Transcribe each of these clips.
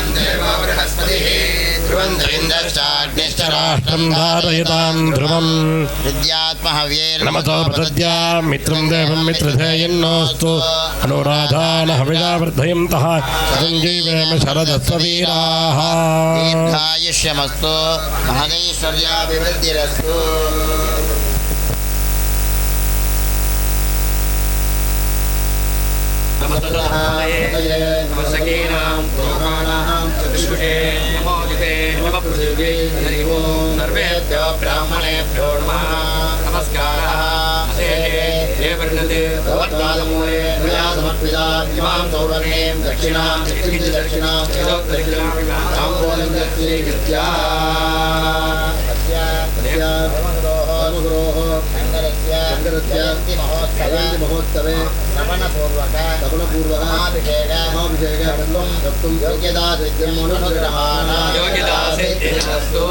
ध्रुवम् देवो बृहस्पतिः ध्रुवम् दविन्दश्चाग्निश्च राष्ट्रम् धारयताम् ध्रुवम् विद्यात्महव्यैर्नमतो प्रदद्या मित्रम् देवम् मित्रधेयन्नोऽस्तु। अनुराधान हविषा वर्धयन्तः सञ्जीवेम शरदस्वीराः दीर्घायुष्यमस्तु महदैश्वर्याभिवृद्धिरस्तु नमस्तुताय नमस्कीनां लोकानाः। चतुष्कुटे नमो जिते नमः पृथिव्यै हरि ओम् सर्वेभ्यो ब्राह्मणेभ्यो नमः नमस्कारः असेहे ये वर्णते भगवत्पादमूले मया समर्पिता इमां सौवर्णीं दक्षिणां दक्षिणं दक्षिणां यथोक्तदक्षिणां ताम्बूलं दक्षिणीकृत्या महोत्सवे श्रवणपूर्वक श्रवणपूर्वक महाभिषेक महाभिषेक कर्तुं कर्तुं योग्यता सिद्धिमनुग्रहाणां योग्यता सिद्धिरस्तु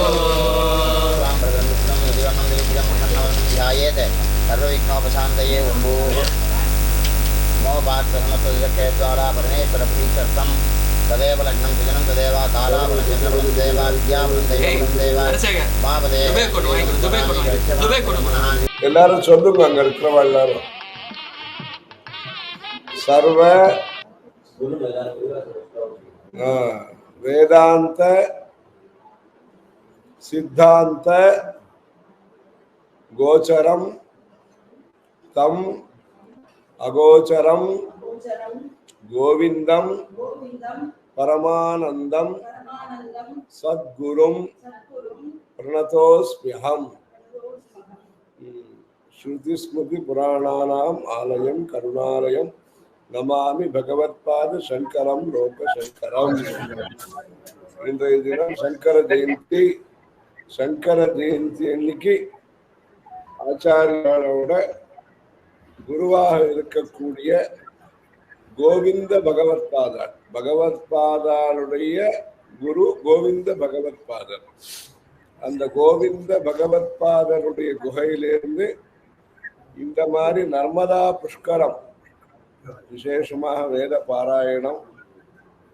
ध्यायेत् सर्वविघ्नोपशान्तये उम्बूः मोपार्थसमत्वद्वारा परमेश्वरप्रीत्यर्थं तदेव लग्नं सुजनं तदेव ताराबलं चन्द्रबलं देव विद्याबलं दैवबलं देव அரசேகர் மாபதே துபே கொண்டு வாங்க, துபே கொண்டு வாங்க, துபே கொண்டு வாங்க. எல்லாரும் சொல்லுங்க அங்க இருக்கிறவா எல்லாரும் சர்வ வேதாந்த சித்தாந்த கோச்சரம் தம் அகோச்சரம் கோவிந்தம் பரமானந்தம் சத்குரும் பிரணதோஸ்மியம் ஸ்ருதி ஸ்மிருதி புராணானாம் ஆலயம் கருணாலயம் நமாமி பகவத்பாத சங்கரம் லோக சங்கரம் இன்றைய தினம் சங்கர ஜெயந்தி சங்கர ஜெயந்தி அன்னைக்கு ஆச்சாரியாரோட குருவாக இருக்கக்கூடிய கோவிந்த பகவத்பாதர். பகவத்பாதாருடைய குரு கோவிந்த பகவத்பாதர். அந்த கோவிந்த பகவத்பாதருடைய குகையிலிருந்து இந்த மாதிரி நர்மதா புஷ்கரம் விசேஷமாக வேத பாராயணம்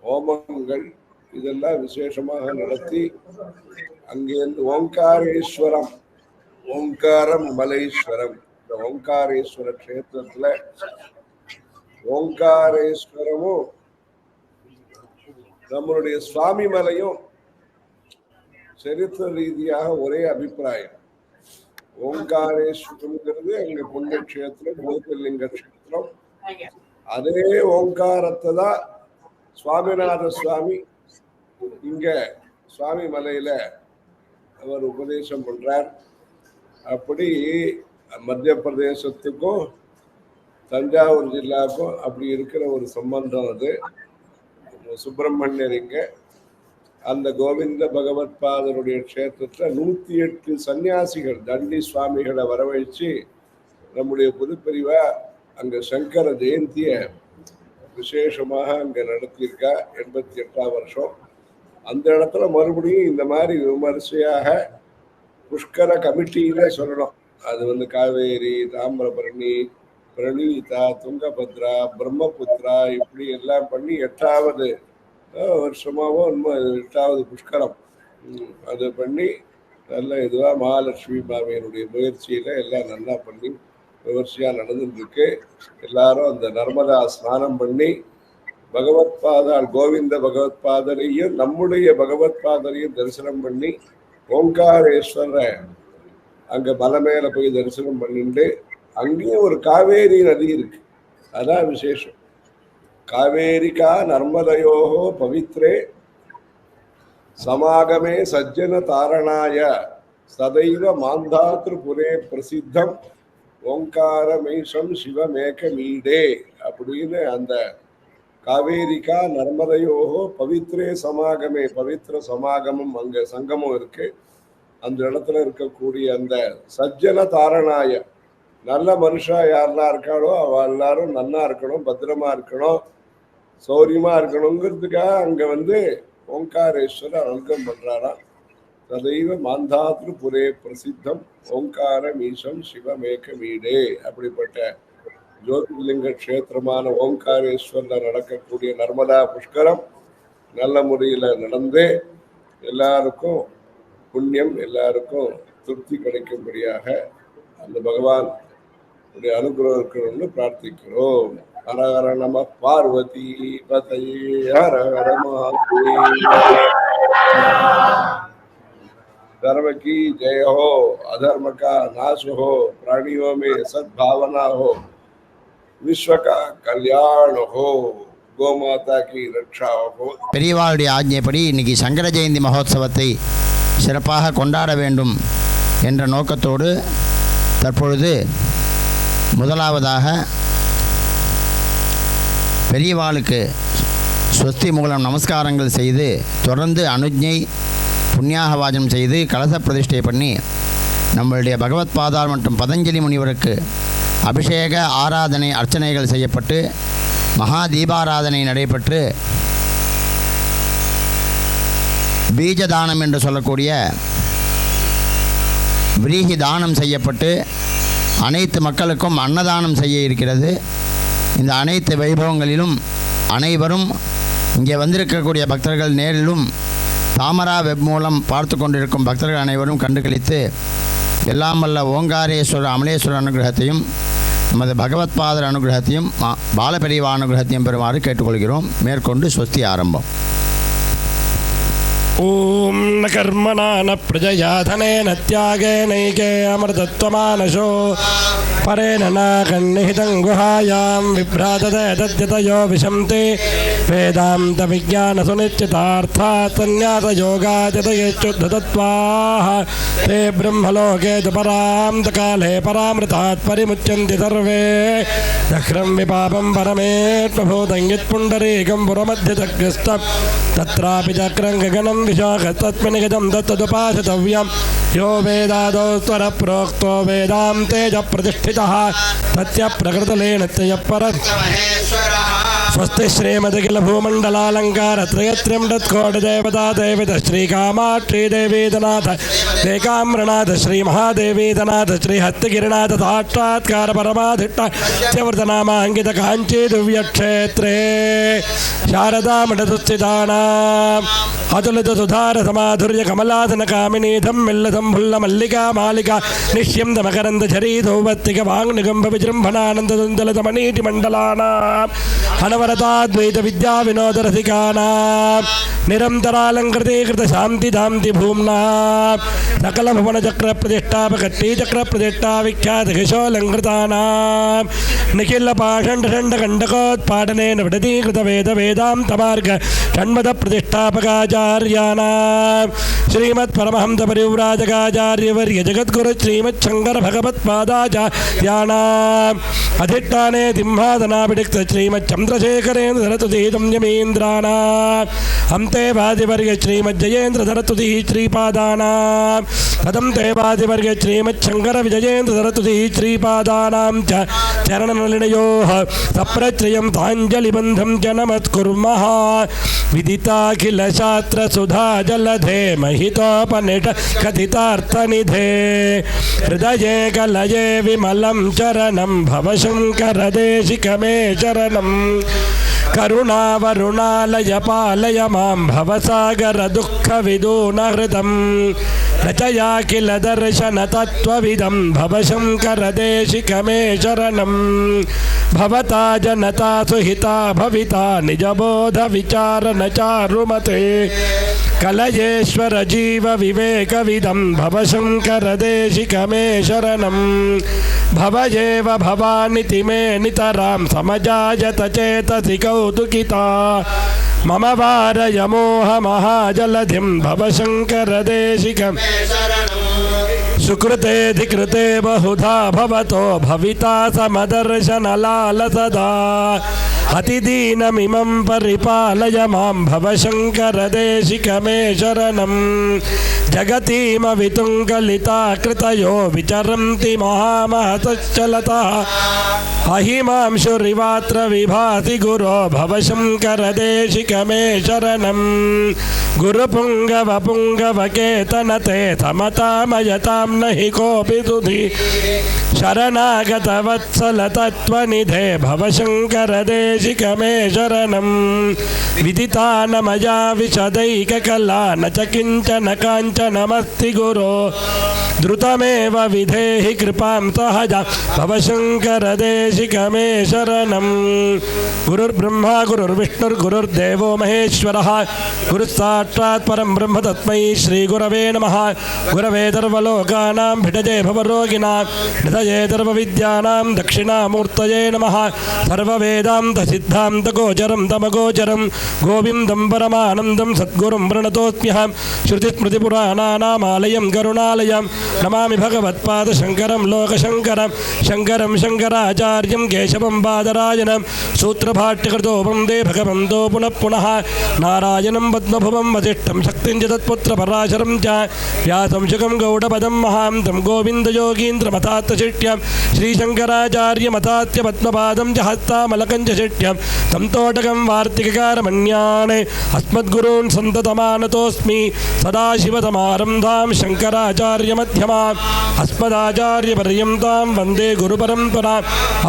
ஹோமங்கள் இதெல்லாம் விசேஷமாக நடத்தி அங்கேருந்து ஓங்காரேஸ்வரம் ஓங்காரம் மலேஸ்வரம். இந்த ஓங்காரேஸ்வர கஷேத்திரத்துல ஓங்காரேஸ்வரமும் நம்மளுடைய சுவாமி மலையும் சரித்திர ரீதியாக ஒரே அபிப்பிராயம். ஓங்காரேஸ்வரம்ங்கிறது எங்க புண்ணிய கஷேத்திரம் ஜோதிர்லிங்க கஷேத்திரம். அதே ஓங்காரத்தை தான் சுவாமிநாத சுவாமி இங்க சுவாமி மலையில அவர் உபதேசம் பண்றார். அப்படி மத்திய பிரதேசத்துக்கும் தஞ்சாவூர் ஜில்லாவுக்கும் அப்படி இருக்கிற ஒரு சம்பந்தம் அது. சுப்பிரமணியர் இங்க. அந்த கோவிந்த பகவத் பாதருடைய க்ஷேத்திரத்துல நூத்தி எட்டு சன்னியாசிகள் தண்டி சுவாமிகளை வரவழைச்சு நம்முடைய புதுப்பிரிவா அங்கே சங்கர ஜெயந்திய விசேஷமாக அங்க நடத்தியிருக்கா எண்பத்தி எட்டாம் வருஷம். அந்த இடத்துல மறுபடியும் இந்த மாதிரி விமரிசையாக புஷ்கர கமிட்டியில சொல்லணும். அது வந்து காவேரி தாமிரபரணி பிரணீதா துங்கபத்ரா பிரம்மபுத்ரா இப்படி எல்லாம் பண்ணி எட்டாவது வருஷமாகவும் வருஷமாவோ எட்டாவது புஷ்கரம். அது பண்ணி நல்ல இதுவாக மகாலட்சுமி பாவியனுடைய முயற்சியில எல்லாம் நல்லா பண்ணி விமர்சையா நடந்துருக்கு எல்லாரும் அந்த நர்மதா ஸ்நானம் பண்ணி பகவத் பாதால் கோவிந்த பகவத் பாதரையும் நம்முடைய பகவத் பாதரையும் தரிசனம் பண்ணி ஓங்காரேஸ்வர அங்க மலை போய் தரிசனம் பண்ணிட்டு அங்கேயும் ஒரு காவேரி நதி இருக்கு. அதான் விசேஷம். காவேரிக்கா நர்மதையோகோ பவித்ரே சமாகமே சஜ்ஜன தாரணாய சதைவ மாந்தாத்ருபுரே பிரசித்தம். ஓங்காரமேஷம் சிவமேக மீடே அப்படின்னு அந்த காவேரிக்கா நர்மதையோகோ பவித்ரே சமாகமே பவித்ர சமாகமம் அங்க சங்கமம் இருக்கு. அந்த இடத்துல இருக்கக்கூடிய அந்த சஜ்ஜன தாரணாய நல்ல மனுஷா யாரெல்லாம் இருக்காளோ அவ எல்லாரும் நல்லா இருக்கணும் பத்திரமா இருக்கணும் சௌரியமா இருக்கணுங்கிறதுக்காக அங்க வந்து ஓங்காரேஸ்வரர் அனுகம் பண்றாராம். ததைவ மாந்தாத்ரு புரே பிரசித்தம் ஓங்கார மீசம் சிவமேகமீடே அப்படிப்பட்ட ஜோதிர்லிங்க க்ஷேத்திரமான ஓங்காரேஸ்வரில் நடக்கக்கூடிய நர்மதா புஷ்கரம் நல்ல முறையில் நடந்து எல்லாருக்கும் புண்ணியம் எல்லாருக்கும் திருப்தி கிடைக்கும்படியாக அந்த பகவான் உடைய அனுகிரகம் இருக்கணும்னு பிரார்த்திக்கிறோம். ஹர ஹர நம பார்வதி பதையே ஹர ஹர மகாதேவ धर्म ஜெயஹோ जय நாசுகோ अधर्म का விஸ்வகா हो प्राणियों में கோமாதா கி ரக்ஷா ஹோ பெரியவாளுடைய ஆஜைப்படி இன்னைக்கு சங்கர ஜெயந்தி மகோத்சவத்தை சிறப்பாக கொண்டாட வேண்டும் என்ற நோக்கத்தோடு தற்பொழுது முதலாவதாக பெரியவாளுக்கு சொஸ்தி மூலம் நமஸ்காரங்கள் செய்து தொடர்ந்து அனுஜை புண்ணியாக வாஜனம் செய்து கலச பிரதிஷ்டை பண்ணி நம்மளுடைய பகவத் பாதாள் மற்றும் பதஞ்சலி முனிவருக்கு அபிஷேக ஆராதனை அர்ச்சனைகள் செய்யப்பட்டு மகா தீபாராதனை நடைபெற்று பீஜதானம் என்று சொல்லக்கூடிய விரீகி தானம் செய்யப்பட்டு அனைத்து மக்களுக்கும் அன்னதானம் செய்ய இருக்கிறது. இந்த அனைத்து வைபவங்களிலும் அனைவரும் இங்கே வந்திருக்கக்கூடிய பக்தர்கள் நேரிலும் தாமரா வெப் மூலம் பார்த்து கொண்டிருக்கும் பக்தர்கள் அனைவரும் கண்டுகளித்து எல்லாம் வல்ல ஓங்காரேஸ்வரர் அமலேஸ்வரர் அனுகிரகத்தையும் நமது பகவத் பாதர் அனுகிரகத்தையும் பாலபெரிவா அனுகிரகத்தையும் பெறுமாறு கேட்டுக்கொள்கிறோம். மேற்கொண்டு சொத்தி ஆரம்பம். ॐ न कर्मणा न प्रजया धनेन त्यागेनैके अमृतत्वमानशो परेण नाकन्निहितं गुहायां विभ्रातते तद्यतयो विशन्ति। वेदान्तविज्ञानसुनिश्चितार्थात् सन्न्यासयोगादितयेच्युद्धतत्त्वाः ते ब्रह्मलोके तु परान्तकाले परामृतात् परिमुच्यन्ति सर्वे। दक्रं विपापं परमेत्मभूतं यत्पुण्डरीकं पुरमध्यचक्रस्तं तत्रापि चक्रं गगनं निगतं तत्तदुपासितव्यं यो वेदादौत्तरप्रोक्तो वेदां तेजप्रतिष्ठितः तत्यप्रकृतलेन त्यज स्वस्ति श्रीमदखिल भूमण्डलालङ्कारत्रयत्रिं तत्कोटिदेवता देवित श्रीकामाक्षी देवीदनाथ देकाम्रनाथ श्रीमहादेवीदनाथ श्रीहत्तिगिरिनाथ साक्षात्कार परमाधिष्ठवर्तनामाङ्कित काञ्ची दिव्यक्षेत्रे शारदामठसुस्थितानाम् अतुलित सुधार समाधुर्य कमलासन कामिनीधं मिल्लतं भुल्ल मल्लिका मालिका निश्यं दमकरन्द झरी सौवत्तिक वाङ्निगम्भ विजृम्भणानन्द दुन्दलतमनीति मण्डलानाम् अनवरताद्वैत विद्या विनोद रसिकानां निरन्तरालङ्कृतीकृत शान्ति धान्ति भूम्ना सकल भुवन चक्र प्रतिष्ठापकट्टी चक्र प्रतिष्ठा विख्यात किशोलङ्कृतानां निखिल पाषण्ड षण्ड कण्डकोत्पादनेन विडतीकृत वेद वेदान्तमार्ग षण्मद प्रतिष्ठापकाचार्याणां श्रीमत्परमहंस परिव्राजकाचार्यवर्य जगद्गुरु श्रीमच्छङ्कर भगवत्पादाचार्याणाम् अधिष्ठाने सिंहादनाभिडिक्त श्रीमच्चन्द्रशेखरेन्द्र सरतुतीतं यमीन्द्राणाम् अन्ते वादिवर्य श्रीमज्जयेन्द्र सरतुतिः श्रीपादानां पदं ते वादिवर्य श्रीमच्छङ्कर विजयेन्द्र सरतुतिः श्रीपादानां च चरणनलिनयोः सप्रत्रयं ताञ्जलिबन्धं च नमत्कुर्मः विदिताखिलशास्त्रसुधा जलधे महितोपनिष कथितार्थनिधे हृदये कलये विमलं चरणं भवशङ्करदेशिकमे शरणम् करुणावरुणालय पालय माँ हृदम रचया किल दर्शन भवशङ्करदेशिकमे शरणं भवता जनता सुहिता भविता निजबोधविचारण कलयेश्वर जीव विवेक विदम भव एव भवानिति मे नितरां समजायत चेतसि कौतुकिता। मम वार यमोह महाजलधि भव शंकर वारयमोहमहाजलधिं सुकृते धिकृते बहुधा भवतो भविता समदर्शन लाल सदा। अतिदीनमिमं परिपालय माँ भवशङ्करदेशिकमे शरणं जगतीमवितुङ्गलिता कृतयो विचरन्ति महामहतश्चलतः। अहिमांशुरिवात्र विभाति गुरो भवशङ्करदेशिकमे शरणं गुरुपुङ्गवपुङ्गवकेतनते समतामयतां न हि कोऽपि सुधि शरणागतवत्सलतत्त्वनिधे भवशङ्करदेशिकमे देशिकमे शरणं विदिता न मया विशदैककला न च गुरो द्रुतमेव विधेहि सहजा गुरुर्ब्रह्मा ब्रह्म तस्मै श्रीगुरवे नमः। गुरवे सर्वलोकानां भिडजे भवरोगिणां। हृदये सर्वविद्यानां दक्षिणामूर्तये नमः। सर्ववेदान्तसिद्धान्तगोचरं तमगोचरं गोविन्दं परमानन्दं सद्गुरुं प्रणतोऽस्म्यहं श्रुतिस्मृतिपुराणानामालयं करुणालयं नमामि भगवत्पादशङ्करं लोकशङ्करं शङ्करं शङ्कराचार्यं केशवं बादरायणं सूत्रभाट्यकृतो वंदे भगवन्तो पुनः पुनः नारायणं पद्मभुवं वसिष्ठं शक्तिं च तत्पुत्रपराशरं च व्यासं शुकं गौडपदं महान्तं गोविन्दयोगीन्द्रमथात्तशिष्ट्यं श्रीशङ्कराचार्यमथात्य पद्मपादं च हस्तामलकं च Yep. സന്തോടകം വാർത്തികകാരമന്യാന് അസ്മദ്ഗുരൂൻ സന്തതമാനതോസ്മി സദാശിവതമാരംധാം ശങ്കരാചാര്യമധ്യമാ അസ്മദാചാര്യപര്യന്താം വന്ദേ ഗുരുപരംപര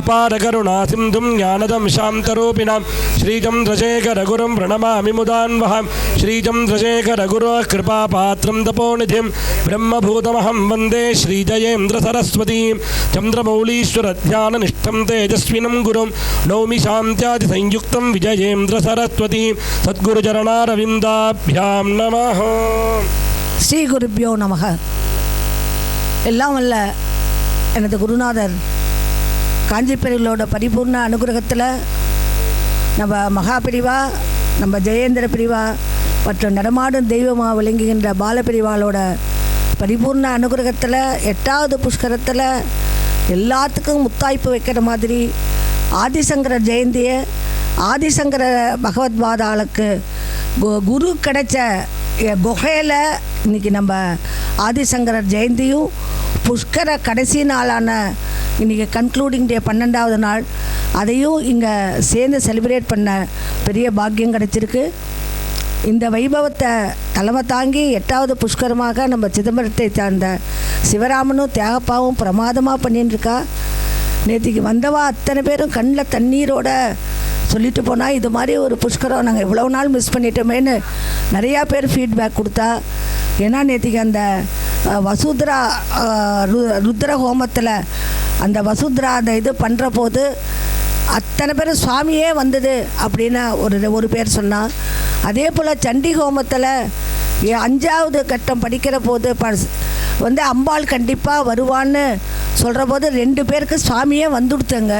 അപാരകരുണാസിന്ധും ജ്ഞാനദം ശാന്തരൂപിണാം ശ്രീചന്ദ്രശേഖരഗുരും പ്രണമാമി മുദാൻവഹം ശ്രീചന്ദ്രശേഖരഗുരോ കൃപാപാത്രം തപോനിധിം ബ്രഹ്മഭൂതമഹം വന്ദേ ശ്രീജയേന്ദ്രസരസ്വതീം ചന്ദ്രമൗളീശ്വരധ്യാനനിഷ്ഠം തേജസ്വിനം ഗുരും നൗമി ശാന്ത്യാതിസംയു யுக்தம் விஜயேந்திர சரஸ்வதி சத்குருச்சரணாரவிந்தாபியாம் நம ஸ்ரீ குருப்பியோ நமக. எல்லாம் அல்ல எனது குருநாதர் காஞ்சிப்பெரியலோட பரிபூர்ண அனுகிரகத்தில் நம்ம மகா பிரிவா நம்ம ஜெயேந்திர பிரிவா மற்றும் நடமாடும் தெய்வமாக விளங்குகின்ற பாலப்பிரிவாளோட பரிபூர்ண அனுகிரகத்தில் எட்டாவது புஷ்கரத்தில் எல்லாத்துக்கும் முத்தாய்ப்பு வைக்கிற மாதிரி ஆதிசங்கர ஜெயந்தியை ஆதிசங்கர பகவத்பாதாளுக்கு கு- குரு கிடைச்ச எ- குகையில் இன்னைக்கு நம்ம ஆதிசங்கரர் ஜெயந்தியும் புஷ்கர கடைசி நாளான இன்றைக்கி கன்க்ளூடிங் டே பன்னெண்டாவது நாள் அதையும் இங்கே சேர்ந்து செலிப்ரேட் பண்ண பெரிய பாக்கியம் கிடைச்சிருக்கு. இந்த வைபவத்தை தலைமை தாங்கி எட்டாவது புஷ்கரமாக நம்ம சிதம்பரத்தை சார்ந்த சிவராமனும் தியாகப்பாவும் பிரமாதமாக பண்ணிட்டுருக்கா நேற்றுக்கு வந்தவா அத்தனை பேரும் கண்ணில் தண்ணீரோட சொல்லிட்டு போனால் இது மாதிரி ஒரு புஷ்கரம் நாங்கள் இவ்வளோ நாள் மிஸ் பண்ணிட்டோமேன்னு நிறையா பேர் ஃபீட்பேக் கொடுத்தா. ஏன்னா நேற்றுக்கு அந்த வசுத்ரா ரு- ருத்ர ஹோமத்தில் அந்த வசுத்ரா அந்த இது பண்ணுற போது அத்தனை பேர் சுவாமியே வந்தது அப்படின்னு ஒரு ஒரு பேர் சொன்னான் அதே போல் சண்டி ஹோமத்தில் ஏ- அஞ்சாவது கட்டம் படிக்கிற போது ப வந்து அம்பாள் கண்டிப்பாக வருவான்னு சொல்கிற போது ரெண்டு பேருக்கு சுவாமியே வந்துடுத்துங்க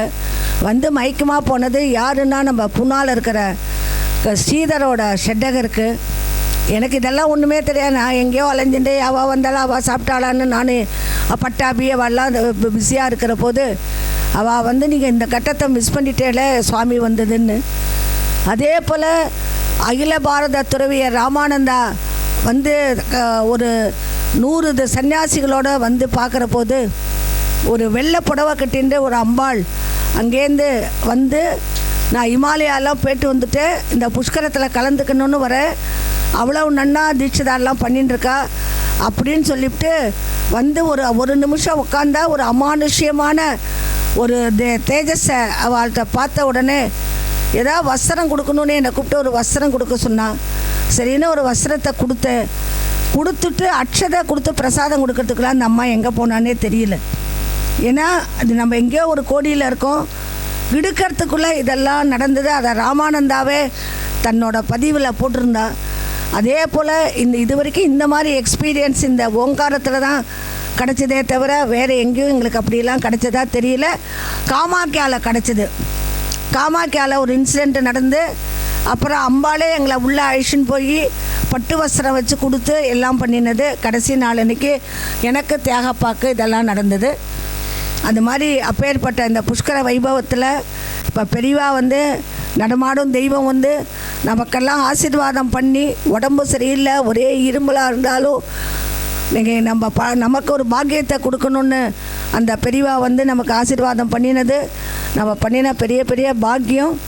வந்து மயக்கமாக போனது யாருன்னா நம்ம புண்ணால் இருக்கிற க- ஸ்ரீதரோட ஷெட்டகருக்கு எனக்கு இதெல்லாம் ஒன்றுமே தெரியாது. நான் எங்கேயோ அலைஞ்சுட்டு அவள் வந்தாலும் அவள் சாப்பிட்டாளான்னு நான் பட்டாபி அவெல்லாம் பிஸியாக இருக்கிற போது அவள் வந்து நீங்கள் இந்த கட்டத்தை மிஸ் பண்ணிட்டேல சுவாமி வந்ததுன்னு. அதே போல் அகில பாரத துறவியர் ராமானந்தா வந்து க- ஒரு நூறு சன்னியாசிகளோடு வந்து பார்க்குற போது ஒரு வெள்ளை புடவை கட்டின்ற ஒரு அம்பாள் அங்கேருந்து வந்து நான் இமாலயாலாம் போயிட்டு வந்துட்டு இந்த புஷ்கரத்தில் கலந்துக்கணும்னு வரேன் அவ்வளோ நன்னா தீட்சிதாரெலாம் பண்ணிட்டுருக்கா அப்படின்னு சொல்லிவிட்டு வந்து ஒரு ஒரு நிமிஷம் உட்காந்தா ஒரு அமானுஷ்யமான ஒரு தே தேஜஸை அவள்கிட்ட பார்த்த உடனே ஏதாவது வஸ்திரம் கொடுக்கணும்னு என்னை கூப்பிட்டு ஒரு வஸ்திரம் கொடுக்க சொன்னான் சரின்னு ஒரு வஸ்திரத்தை கொடுத்தேன். கொடுத்துட்டு அக்ஷதை கொடுத்து பிரசாதம் கொடுக்கறதுக்குலாம் அந்த அம்மா எங்கே போனானே தெரியல. ஏன்னா அது நம்ம எங்கேயோ ஒரு கோடியில் இருக்கோம். விடுக்கிறதுக்குள்ளே இதெல்லாம் நடந்தது. அதை ராமானந்தாவே தன்னோட பதிவில் போட்டிருந்தா. அதே போல் இந்த இது வரைக்கும் இந்த மாதிரி எக்ஸ்பீரியன்ஸ் இந்த ஓங்காரத்தில் தான் கிடச்சதே தவிர வேறு எங்கேயும் எங்களுக்கு அப்படிலாம் கிடச்சதா தெரியல. காமாக்கியாவில் கிடச்சிது. காமாக்கியாவில் ஒரு இன்சிடெண்ட் நடந்து அப்புறம் அம்பாலே எங்களை உள்ளே அழிச்சுன்னு போய் பட்டு வஸ்திரம் வச்சு கொடுத்து எல்லாம் பண்ணினது. கடைசி நாள் அன்றைக்கி எனக்கு தியாகப்பாக்கு இதெல்லாம் நடந்தது. அந்த மாதிரி அப்பேற்பட்ட இந்த புஷ்கர வைபவத்தில் இப்போ பெரியவா வந்து நடமாடும் தெய்வம் வந்து நமக்கெல்லாம் ஆசீர்வாதம் பண்ணி உடம்பு சரியில்லை ஒரே இரும்பலாக இருந்தாலும் நீங்கள் நம்ம ப நமக்கு ஒரு பாக்கியத்தை கொடுக்கணுன்னு அந்த பெரியவா வந்து நமக்கு ஆசீர்வாதம் பண்ணினது. நம்ம பண்ணின பெரிய பெரிய பாக்கியம்.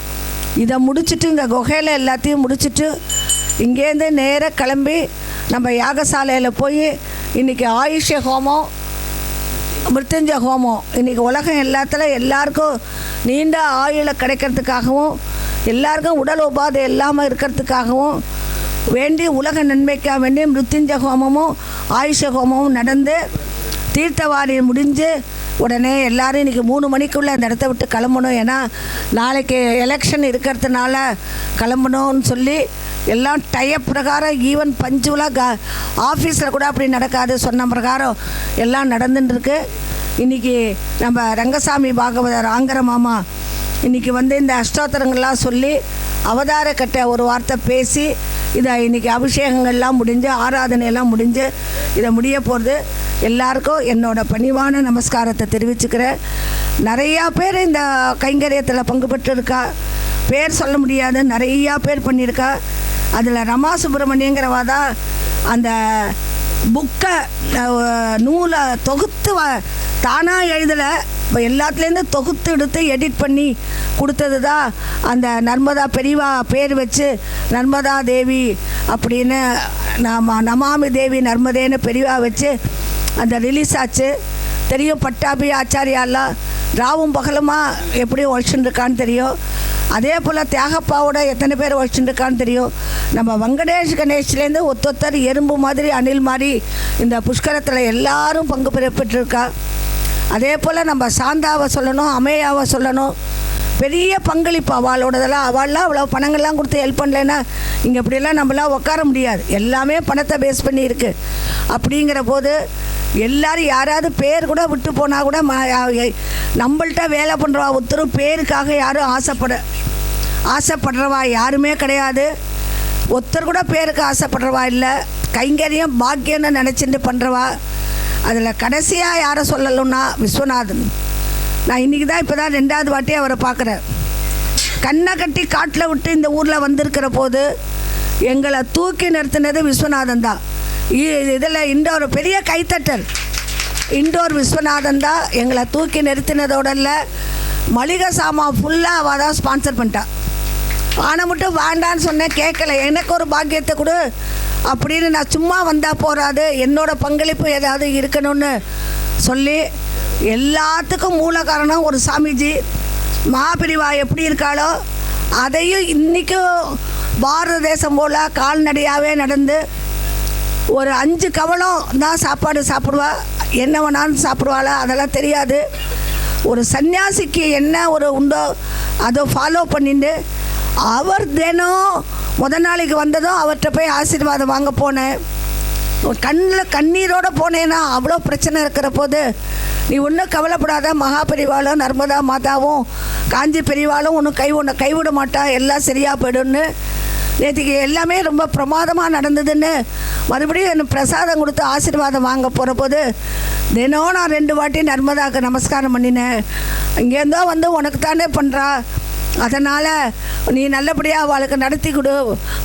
இதை முடிச்சுட்டு இந்த குகையில் எல்லாத்தையும் முடிச்சுட்டு இங்கேருந்து நேராக கிளம்பி நம்ம யாகசாலையில் போய் இன்றைக்கி ஆயுஷ்ய ஹோமம் மிருத்யுஞ்ச ஹோமம் இன்றைக்கி உலகம் எல்லாத்துல எல்லாருக்கும் நீண்ட ஆயுளை கிடைக்கிறதுக்காகவும் எல்லாருக்கும் உடல் உபாதை இல்லாமல் இருக்கிறதுக்காகவும் வேண்டி உலக நன்மைக்காக வேண்டி மிருத்யுஞ்ச ஹோமமும் ஆயுஷ ஹோமமும் நடந்து தீர்த்தவாரி முடிஞ்சு உடனே எல்லாரும் இன்றைக்கி மூணு மணிக்குள்ளே அந்த இடத்த விட்டு கிளம்பணும். ஏன்னா நாளைக்கு எலெக்ஷன் இருக்கிறதுனால கிளம்பணும்னு சொல்லி எல்லாம் டயப் பிரகாரம் ஈவன் பஞ்சுவலாக க ஆஃபீஸில் கூட அப்படி நடக்காது. சொன்ன பிரகாரம் எல்லாம் நடந்துட்டுருக்கு. இன்றைக்கி நம்ம ரங்கசாமி பாகவதர் ஆங்கர மாமா இன்றைக்கி வந்து இந்த அஷ்டோத்தரங்கள்லாம் சொல்லி அவதார கட்ட ஒரு வார்த்தை பேசி இதை இன்றைக்கி அபிஷேகங்கள்லாம் முடிஞ்சு ஆராதனையெல்லாம் முடிஞ்சு இதை முடிய போகிறது எல்லாருக்கும் என்னோட பணிவான நமஸ்காரத்தை தெரிவிச்சுக்கிறேன். நிறையா பேர் இந்த கைங்கரியத்தில் பங்கு பெற்றிருக்கா. பேர் சொல்ல முடியாது. நிறையா பேர் பண்ணியிருக்கா. அதில் ரமா சுப்பிரமணியங்கிறவா தான் அந்த புக்கை நூலை தொகுத்து வ தானாக எழுதலை. இப்போ எல்லாத்துலேருந்து தொகுத்து எடுத்து எடிட் பண்ணி கொடுத்தது தான் அந்த நர்மதா பெரியவா பேர் வச்சு நர்மதா தேவி அப்படின்னு நாம நமாமி தேவி நர்மதேன்னு பெரியவா வச்சு அந்த ரிலீஸ் ஆச்சு. தெரியும் பட்டாபி ஆச்சாரியாலாம் ராவும் பகலுமா எப்படி உழைச்சுட்டு இருக்கான்னு தெரியும். அதே போல் தியாகப்பாவோட எத்தனை பேர் வச்சுட்டுருக்கான்னு தெரியும். நம்ம வெங்கடேஷ் கணேஷ்லேருந்து ஒத்தொத்தர் எறும்பு மாதிரி அணில் மாதிரி இந்த புஷ்கரத்தில் எல்லாரும் பங்கு பெற பெற்றிருக்கா அதே போல் நம்ம சாந்தாவை சொல்லணும் அமையாவை சொல்லணும். பெரிய பங்களிப்பு அவளோடதெல்லாம். அவள்லாம் அவ்வளோ பணங்கள்லாம் கொடுத்து ஹெல்ப் பண்ணலைன்னா இங்கே இப்படியெல்லாம் நம்மளாம் உட்கார முடியாது. எல்லாமே பணத்தை பேஸ் பண்ணி இருக்குது அப்படிங்கிற போது எல்லாரும் யாராவது பேர் கூட விட்டு போனால் கூட ம நம்மள்ட்ட வேலை பண்ணுறவா ஒருத்தரும் பேருக்காக யாரும் ஆசைப்பட ஆசைப்படுறவா யாருமே கிடையாது. ஒருத்தர் கூட பேருக்கு ஆசைப்படுறவா இல்லை. கைங்கரியம் பாக்கியம்னு நினச்சிட்டு பண்ணுறவா அதில் கடைசியாக யாரை சொல்லணும்னா விஸ்வநாதன். நான் இன்றைக்கி தான் இப்போ தான் ரெண்டாவது வாட்டி அவரை பார்க்குறேன். கண்ணை கட்டி காட்டில் விட்டு இந்த ஊரில் வந்திருக்கிற போது எங்களை தூக்கி நிறுத்தினது விஸ்வநாதன் தான். இதில் இண்டோர் பெரிய கைத்தட்டல். இண்டோர் விஸ்வநாதன் தான் எங்களை தூக்கி நிறுத்தினதோட இல்லை மளிகை சாமான் ஃபுல்லாக அவள் தான் ஸ்பான்சர் பண்ணிட்டான் ஆனால் மட்டும் வேண்டான்னு சொன்னேன் கேட்கல. எனக்கு ஒரு பாக்கியத்தை கொடு. அப்படின்னு நான் சும்மா வந்தால் போகாது என்னோடய பங்களிப்பு ஏதாவது இருக்கணும்னு சொல்லி எல்லாத்துக்கும் மூல காரணம் ஒரு சாமிஜி. மாபிரிவா எப்படி இருக்காளோ அதையும் இன்றைக்கும் பாரத தேசம் போல் கால்நடையாகவே நடந்து ஒரு அஞ்சு கவலம் தான் சாப்பாடு சாப்பிடுவா. என்ன வேணாலும் சாப்பிடுவாளா அதெல்லாம் தெரியாது. ஒரு சன்னியாசிக்கு என்ன ஒரு உண்டோ அதை ஃபாலோ பண்ணிட்டு அவர் தினம் முத நாளைக்கு வந்ததும் அவர்கிட்ட போய் ஆசீர்வாதம் வாங்க போனேன். கண்ணில் கண்ணீரோடு போனேன்னா அவ்வளோ பிரச்சனை இருக்கிற போது நீ ஒன்றும் கவலைப்படாத மகா பெரிவாளும் நர்மதா மாதாவும் காஞ்சி பெரிவாளும் ஒன்றும் கை ஒன்று கைவிட மாட்டா எல்லாம் சரியாக போயிடும்னு நேற்றுக்கு எல்லாமே ரொம்ப பிரமாதமாக நடந்ததுன்னு மறுபடியும் எனக்கு பிரசாதம் கொடுத்து ஆசீர்வாதம் வாங்க போகிற போது தினம் நான் ரெண்டு வாட்டி நர்மதாவுக்கு நமஸ்காரம் பண்ணினேன். இங்கேருந்தோ வந்து உனக்கு தானே பண்ணுறா அதனால் நீ நல்லபடியாக அவளுக்கு நடத்தி கொடு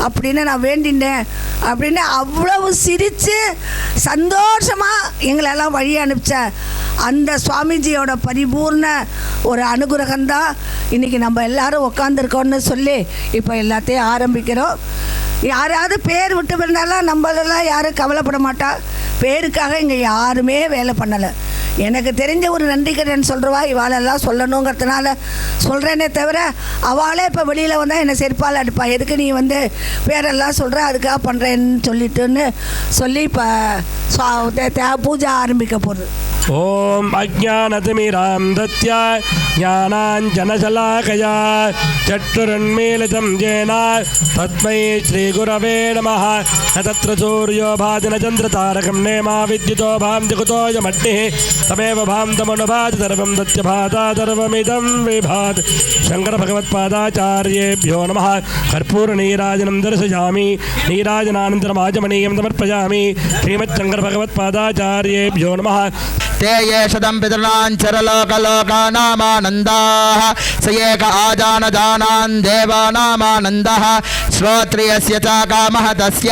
அப்படின்னு நான் வேண்டினேன். அப்படின்னு அவ்வளவு சிரித்து சந்தோஷமாக எங்களெல்லாம் வழி அனுப்பிச்ச அந்த சுவாமிஜியோட பரிபூர்ண ஒரு அனுகிரகம்தான் இன்றைக்கி நம்ம எல்லாரும் உட்காந்துருக்கோன்னு சொல்லி இப்போ எல்லாத்தையும் ஆரம்பிக்கிறோம். யாராவது பேர் விட்டு இருந்தாலும் நம்மளெல்லாம் யாரும் கவலைப்பட மாட்டா. பேருக்காக இங்கே யாருமே வேலை பண்ணலை. எனக்கு தெரிஞ்ச ஒரு நன்றி கடன் சொல்கிறவா இவாளெல்லாம் சொல்லணுங்கிறதுனால சொல்கிறேனே தவிர அவளே இப்போ வெளியில் வந்தால் என்னை செருப்பால் அடிப்பா. எதுக்கு நீ வந்து பேரெல்லாம் சொல்கிற அதுக்காக பண்ணுறேன்னு சொல்லிட்டுன்னு சொல்லி இப்போ பூஜை ஆரம்பிக்க போகிறது ஓம் அஜானதிமிராம் தத்யா ஞானாஞ்சனசலாகயா. சற்றுரண்மேலிதம் ஜேனா தத்மை ஸ்ரீகுரவே நம ந தத்திர சூரியோ பாதின சந்திர தாரகம் நேமா. வித்யுதோ பாம் ஜகுதோயமட்னிः तमेव भान्तमनुभाति सर्वं दत्यभाता सर्वमिदं विभाति। शङ्करभगवत्पादाचार्येभ्यो नमः। कर्पूरनीराजनं दर्शयामि। नीराजनानन्तरमाजमनीयं समर्पयामि। श्रीमच्छङ्करभगवत्पादाचार्येभ्यो नमः। ते ये शतं पितॄञ्चरलोकलोकानामानन्दाः स एक आजानजानान् देवानामानन्दः। श्रोत्रियस्य च कामः तस्य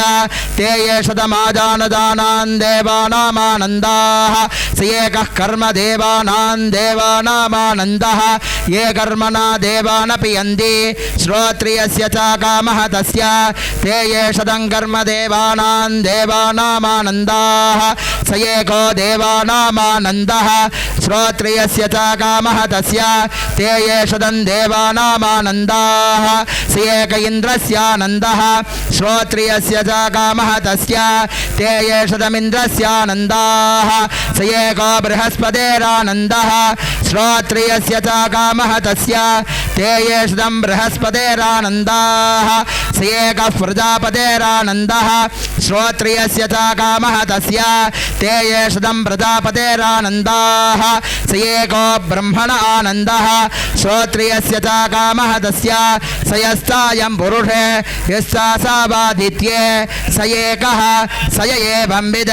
ते ये शतमाजानजानान् देवानामानन्दाः। स एकः कर्म देवानां देवानामानन्दः। ये कर्मणा देवानपि यन्ति श्रोत्रियस्य च कामः तस्य ते ये शतं कर्म देवानां देवानामानन्दाः। स एको देवानामानन्दः श्रोत्रियस्य च कामः तस्य। ते ये शतं देवानामानन्दाः। स एक इन्द्रस्यानन्दः श्रोत्रियस्य च कामः तस्य। ते ये शतमिन्द्रस्यानन्दाः स एको बृहस्पतेरानन्दः श्रोत्रियस्य च कामः तस्य। शतं बृहस्पतेरानन्दाः स एकः प्रजापतेरानन्दः श्रोत्रियस्य च कामः तस्य ते ये शतं प्रजापतेरानन्दाः स एको ब्रह्मण आनन्दः, श्रोत्रियस्य च कामः तस्य स यस्तायं पुरुषे यस्ता सा एकः स य एवंविद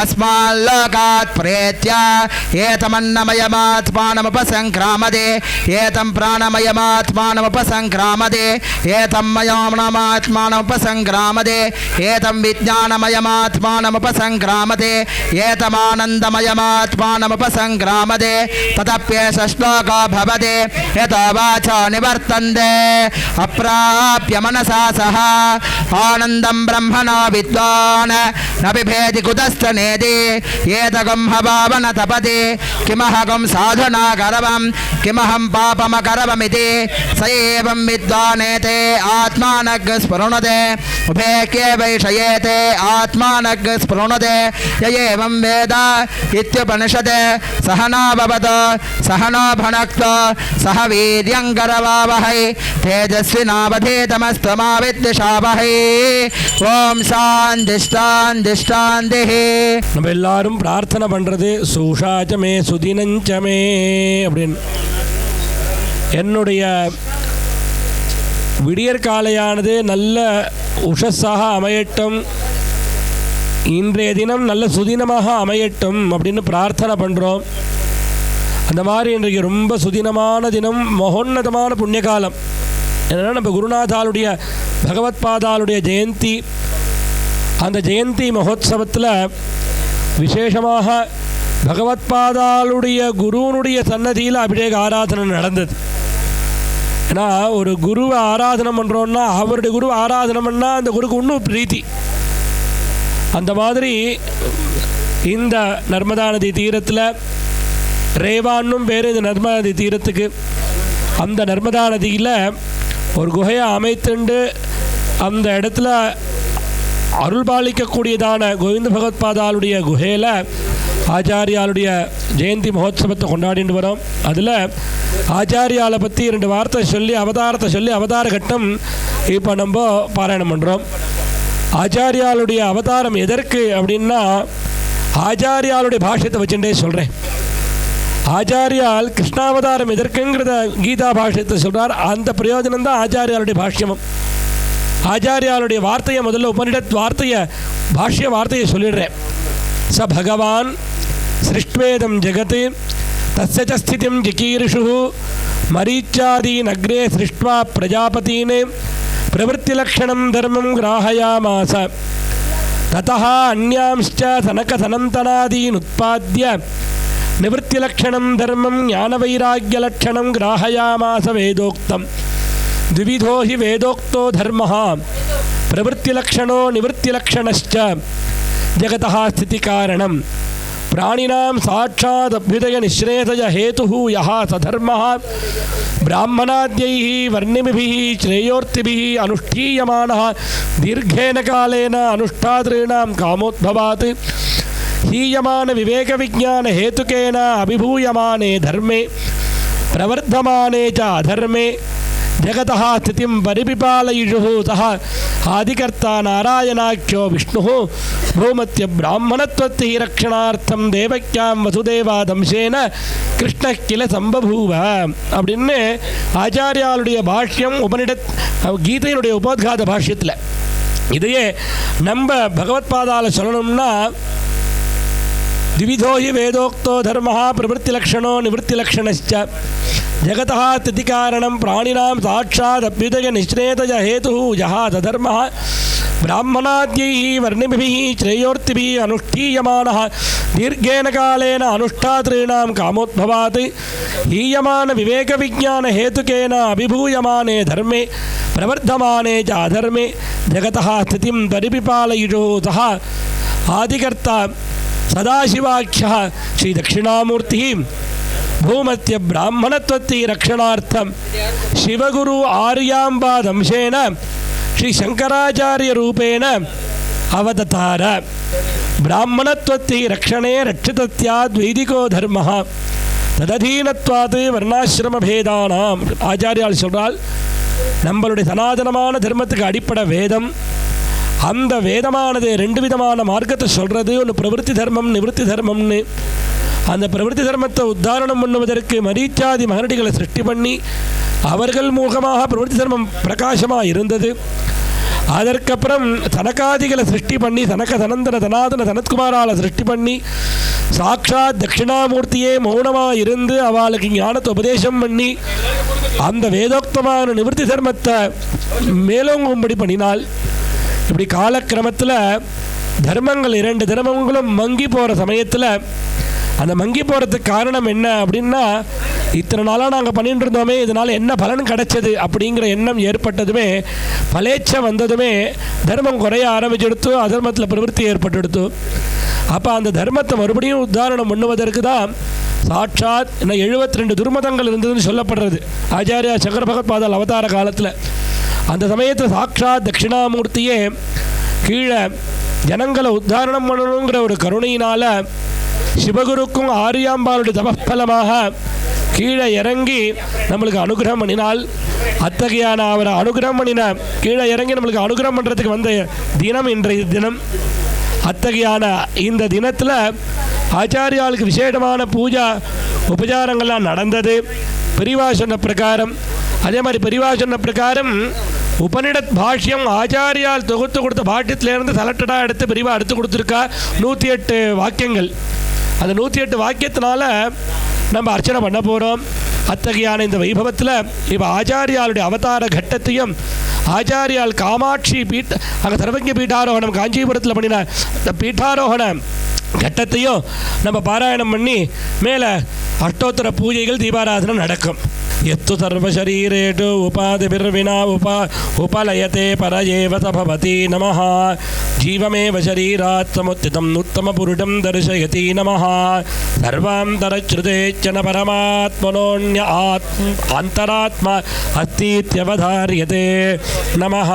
अस्माल्लोकात् प्रेत्य एतमन्नमयमात्मानमुपसङ्क्रामदे एतं प्राणमयमात्मानमुपसङ्क्रामदे एतं मयोमणमात्मानमुपसङ्क्रामदे एतं विज्ञानमयमात्मानमुपसङ्क्रामदे एतमानन्दमयमात्मानमुपसङ्क्रामदे ततप्येष श्लोको भवति यतो वाचो निवर्तन्ते। अप्राप्य मनसा सह आनन्दं ब्रह्मणो विद्वान्, न बिभेति कुतस्तनेति एतगं हवावन तपति किमहगं साधुना करवं किमहं पापमकरवमिति स एवं विद्वानेते आत्मानग् स्फुरुणते उभेक्ये वैषयेते आत्मानग् स्फुरुणते य एवं वेद इत्युपनिषत् सह नो भवतु सह नो भुनक्तु सह वीर्यङ्करवावहै तेजस्विनावधीतमस्तु मा विद्विषावहै ॐ शान्तिष्टान्तिष्टान्तिः நம்ம எல்லாரும் பிரார்த்தனை பண்ணுறது சூஷாச்சமே சுதினஞ்சமே அப்படின்னு என்னுடைய விடியற்காலையானது நல்ல உஷஸாக அமையட்டும். இன்றைய தினம் நல்ல சுதினமாக அமையட்டும் அப்படின்னு பிரார்த்தனை பண்ணுறோம் அந்த மாதிரி இன்றைக்கு ரொம்ப சுதினமான தினம் மகோன்னதமான புண்ணியகாலம். என்னென்னா நம்ம குருநாதாளுடைய பகவத்பாதாளுடைய ஜெயந்தி. அந்த ஜெயந்தி மகோத்சவத்தில் விசேஷமாக பகவத்பாதாளுடைய குருவனுடைய சன்னதியில் அபிஷேக ஆராதனை நடந்தது. ஏன்னா ஒரு குருவை ஆராதனை பண்ணுறோன்னா அவருடைய குருவை ஆராதனை பண்ணால் அந்த குருக்கு இன்னும் பிரீத்தி. அந்த மாதிரி இந்த நர்மதா நதி தீரத்தில் ரேவான்னும் பேர் இந்த நர்மதா நதி தீரத்துக்கு. அந்த நர்மதா நதியில் ஒரு குகையை அமைத்துண்டு அந்த இடத்துல அருள் பாலிக்கக்கூடியதான கோவிந்த பகவத்பாதாளுடைய குகையில் ஆச்சாரியாளுடைய ஜெயந்தி மகோத்சவத்தை கொண்டாடிட்டு வரோம். அதில் ஆச்சாரியாலை பற்றி ரெண்டு வார்த்தை சொல்லி அவதாரத்தை சொல்லி அவதார கட்டம் இப்போ நம்ம பாராயணம் பண்ணுறோம் ஆச்சாரியாளுடைய அவதாரம் எதற்கு அப்படின்னா ஆச்சாரியாளுடைய பாஷ்யத்தை வச்சுட்டே சொல்கிறேன் ஆச்சாரியால் கிருஷ்ணாவதாரம் எதற்குங்கிறத கீதா பாஷ்யத்தை சொல்கிறார் அந்த பிரயோஜனம் தான் ஆச்சாரியாளுடைய பாஷ்யமும். ஆச்சாரியாளுடைய வார்த்தையை முதல்ல உபனிடத் வார்த்தையை பாஷ்ய வார்த்தையை சொல்லிடுறேன். ச பகவான் सृष्ट्वेदं जगत् तस्य च स्थितिं जिकीर्षुः मरीच्यादीनग्रे सृष्ट्वा प्रजापतीन् प्रवृत्तिलक्षणं धर्मं ग्राहयामास ततः अन्यांश्च सनकसनन्तनादीनुत्पाद्य निवृत्तिलक्षणं धर्मं ज्ञानवैराग्यलक्षणं ग्राहयामास वेदोक्तं द्विविधो हि वेदोक्तो धर्मः प्रवृत्तिलक्षणो निवृत्तिलक्षणश्च जगतः स्थितिकारणम् प्राणिनां साक्षादभ्युदयनिःश्रेतय हेतुः यः स धर्मः ब्राह्मणाद्यैः वर्णिमिभिः श्रेयोर्तिभिः अनुष्ठीयमानः। दीर्घेन कालेन अनुष्ठातॄणां कामोद्भवात्। हीयमानविवेकविज्ञानहेतुकेन अभिभूयमाने धर्मे, प्रवर्धमाने च अधर्मे। जगतः स्थितिं परिपिपालयिषुः सः। आदिकर्ता नारायणाख्यो विष्णुः। ரோமத்திய பிராமணத்துவத்தை ரட்சணார்த்தம் தேவக்கியாம் வசுதேவாதம்சேன கிருஷ்ண கில சம்பபூவ அப்படின்னு ஆச்சாரியாளுடைய பாஷ்யம் உபனிட கீதையினுடைய உபோத்காத பாஷ்யத்தில் இதையே நம்ம பகவத்பாதாவில் சொல்லணும்னா द्विविधो हि वेदोक्तो धर्मः, प्रवृत्तिलक्षणो निवृत्तिलक्षणश्च। जगतः स्थितिकारणं प्राणिनां साक्षादभ्युदयनिश्रेतय हेतुः यः तधर्मः ब्राह्मणाद्यैः, वर्णिभिः, श्रेयोर्तिभिः अनुष्ठीयमानः। दीर्घेन कालेन अनुष्ठातॄणां कामोद्भवात्। हीयमानविवेकविज्ञानहेतुकेन अभिभूयमाने धर्मे, प्रवर्धमाने च अधर्मे। जगतः स्थितिं परिपिपालयिषुः सः आदिकर्ता சதாசிவாக்கியா ஸ்ரீ தட்சிணாமூர்த்தி பூமத்திய பிராமணத்துவத்தை ரக்ஷணார்த்தம் சிவகுரு ஆர்யாம்பாதம்சேன ஸ்ரீ சங்கராச்சாரிய ரூபேண அவததார பிராமணத்துவத்தை ரக்ஷணே ரட்சிதத்தியாத் வைதிகோ தர்ம தததீனத்வாது வர்ணாசிரமபேதானாம் ஆச்சாரியால் சொல்கிறால் நம்மளுடைய சனாதனமான தர்மத்துக்கு அடிப்படை வேதம் அந்த வேதமானது ரெண்டு விதமான மார்க்கத்தை சொல்கிறது ஒன்று பிரவருத்தி தர்மம் நிவர்த்தி தர்மம்னு. அந்த பிரவருத்தி தர்மத்தை உத்தாரணம் பண்ணுவதற்கு மரீச்சாதி மகனடிகளை சிருஷ்டி பண்ணி அவர்கள் மூலமாக பிரவருத்தி தர்மம் பிரகாசமாக இருந்தது. அதற்கப்புறம் தனக்காதிகளை சிருஷ்டி பண்ணி தனக்க தனந்தன தனாதன தனத்குமாரால சிருஷ்டி பண்ணி சாக்ஷாத் தட்சிணாமூர்த்தியே மௌனமாக இருந்து அவளுக்கு ஞானத்தை உபதேசம் பண்ணி அந்த வேதோக்தமான நிவர்த்தி தர்மத்தை மேலோங்கும்படி பண்ணினால் இப்படி காலக்கிரமத்தில் தர்மங்கள் இரண்டு தர்மங்களும் மங்கி போகிற சமயத்தில் அந்த மங்கி போகிறதுக்கு காரணம் என்ன அப்படின்னா இத்தனை நாளாக நாங்கள் பண்ணிட்டு இருந்தோமே இதனால் என்ன பலன் கிடைச்சது அப்படிங்கிற எண்ணம் ஏற்பட்டதுமே பலேச்சை வந்ததுமே தர்மம் குறைய ஆரம்பிச்செடுத்து அதர்மத்தில் பிரவൃத்தி ஏற்பட்டெடுத்து. அப்போ அந்த தர்மத்தை மறுபடியும் உதாரணம் பண்ணுவதற்கு தான் சாட்சாத் என்ன எழுபத்தி ரெண்டு துர்மதங்கள் இருந்ததுன்னு சொல்லப்படுறது. ஆச்சாரியா சக்கர பகவத்பாதால் அவதார காலத்தில். அந்த சமயத்தில் சாட்சாத் தட்சிணாமூர்த்தியே கீழே ஜனங்களை உத்தாரணம் பண்ணணுங்கிற ஒரு கருணையினால் சிவகுருக்கும் ஆரியாம்பாளுடைய தபஃபலமாக கீழே இறங்கி நம்மளுக்கு அனுகிரகம் பண்ணினால் அத்தகையான அவரை அனுகிரகம் பண்ணின கீழே இறங்கி நம்மளுக்கு அனுகிரகம் பண்ணுறதுக்கு வந்த தினம் இன்றைய தினம். அத்தகையான இந்த தினத்தில் ஆச்சாரியாளுக்கு விசேஷமான பூஜா உபச்சாரங்கள்லாம் நடந்தது. பெரிவா சொன்ன பிரகாரம் அதே மாதிரி பெரிவா சொன்ன பிரகாரம் உபனிடத் பாஷ்யம் ஆச்சாரியால் தொகுத்து கொடுத்த பாஷ்யத்திலேருந்து செலக்டடாக எடுத்து பிரிவாக எடுத்து கொடுத்துருக்கா நூற்றி எட்டு வாக்கியங்கள். அந்த நூற்றி எட்டு வாக்கியத்தினால நம்ம அர்ச்சனை பண்ண போகிறோம் அத்தகையான இந்த வைபவத்தில் இப்போ ஆச்சாரியாளுடைய அவதார கட்டத்தையும் ஆச்சாரியால் காமாட்சி பீட் அங்கே சர்வஜ பீட்டாரோகணம் காஞ்சிபுரத்தில் பண்ணின இந்த பீட்டாரோகணம் கட்டத்தையும் நம்ம பாராயணம் பண்ணி மேலே அட்டோத்தர பூஜைகள் தீபாராதனை நடக்கும். எத்து சர்வசரீரேஷு உபாதிபிர்வினா உபா உபலயத்தே பரயேவ சபவதி நமः ஜீவமேவ சரீராத் சமுத்திதம் உத்தமபுருடம் தர்சயதி நமः சர்வாந்தரச்ருதேச்சன பரமாத்மனோன்ய ஆத் அந்தராத்மா அஸ்தீத்யவதாரியதே நமः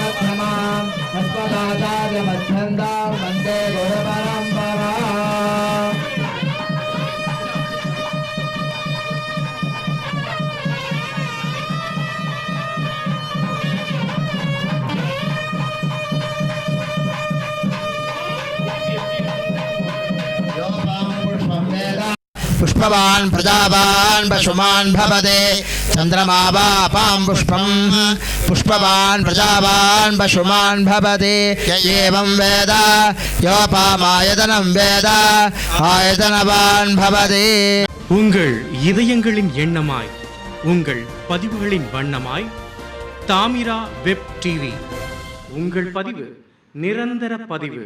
मध्यमाम् अस्मदाचार्यमध्यन्दा वंदे गुरुपरम्परा। पुष्पवान् प्रजावान् पशुमान् भवते। चन्द्रमा वापां पुष्पं पुष्पवान् प्रजावान् पशुमान् भवते य एवं वेद योपामायतनं वेद आयतनवान् भवते உங்கள் இதயங்களின் எண்ணமாய் உங்கள் பதிவுகளின் வண்ணமாய் தாமிரா வெப் டிவி உங்கள் பதிவு நிரந்தர பதிவு